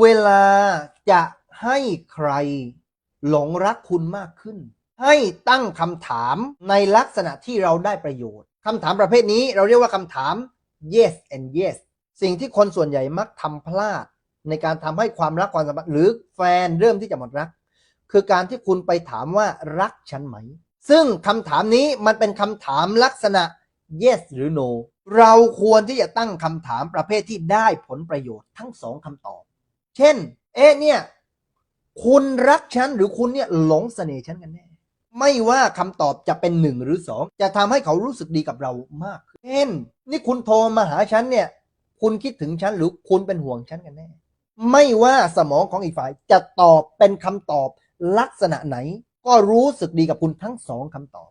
เวลาจะให้ใครหลงรักคุณมากขึ้น ให้ตั้งคำถามในลักษณะที่เราได้ประโยชน์คำถามประเภทนี้เราเรียกว่าคำถาม yes and yes สิ่งที่คนส่วนใหญ่มักทำพลาด ในการทำให้ความรักความสัมพันธ์หรือแฟนเริ่มที่จะหมดรัก คือการที่คุณไปถามว่ารักฉันไหม ซึ่งคำถามนี้มันเป็นคำถามลักษณะ yes หรือ no เราควรที่จะตั้งคำถามประเภทที่ได้ผลประโยชน์ทั้งสองคำตอบ เช่น เอ๊ะเนี่ย คุณรักฉันหรือคุณเนี่ยหลงเสน่ห์ฉันกันแน่ ไม่ว่าคำตอบจะเป็นหนึ่งหรือสองจะทำให้เขารู้สึกดีกับเรามากขึ้นเช่น นี่คุณโทรมาหาฉันเนี่ย คุณคิดถึงฉันหรือคุณเป็นห่วงฉันกันแน่ ไม่ว่าสมองของอีกฝ่ายจะตอบเป็นคำตอบลักษณะไหน ก็รู้สึกดีกับคุณทั้งสองคำตอบ